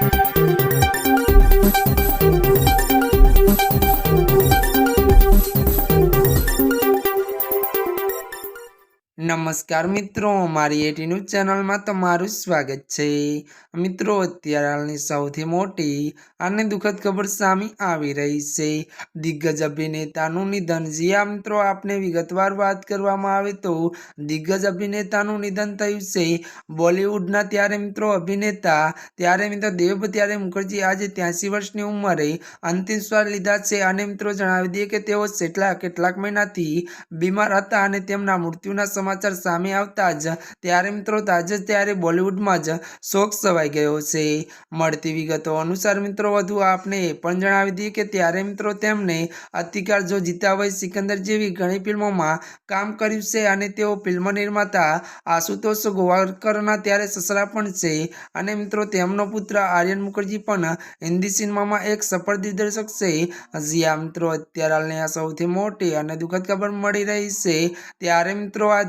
Thank you. નમસ્કાર મિત્રો, મારી એટી ન્યૂઝ ચેનલમાં તમારું સ્વાગત છે. મિત્રો, અત્યારે હાલની સૌથી મોટી અને દુઃખદ ખબર સામે આવી રહી છે. દિગ્ગજ અભિનેતાનું નિધન, જી આ મિત્રો, આપને વિગતવાર વાત કરવામાં આવે તો દિગ્ગજ અભિનેતાનું નિધન થયું છે. બોલિવૂડના ત્યારે મિત્રો અભિનેતા, ત્યારે મિત્રો દેવ ત્યારે મુખર્જી આજે ત્યાંસી વર્ષની ઉંમરે અંતિમ સ્વાર લીધા છે અને મિત્રો જણાવી દઈએ કે તેઓ છેલ્લા કેટલાક મહિનાથી બીમાર હતા અને તેમના મૃત્યુના સમાચાર સામે આવતા જ ત્યારે મિત્રો તાજે ત્યારે બોલિવૂડમાં જ શોક સવાઈ ગયો છે. મળતી વિગતો અનુસાર મિત્રો વધુ આપને એ પણ જણાવી દઈએ કે ત્યારે મિત્રો તેમને અતિકાર જો જીતા હોય સિકંદર જેવી ઘણી ફિલ્મોમાં કામ કર્યું છે અને તેઓ ફિલ્મ નિર્માતા આશુતોષ ગોવારકરના ત્યારે સસરા પણ છે અને મિત્રો તેમનો પુત્ર આર્યન મુખર્જી પણ હિન્દી સિનેમામાં એક સફળ દિગ્દર્શક છે. જ્યાં મિત્રો, અત્યારે હાલની આ સૌથી મોટી અને દુઃખદ ખબર મળી રહી છે. ત્યારે મિત્રો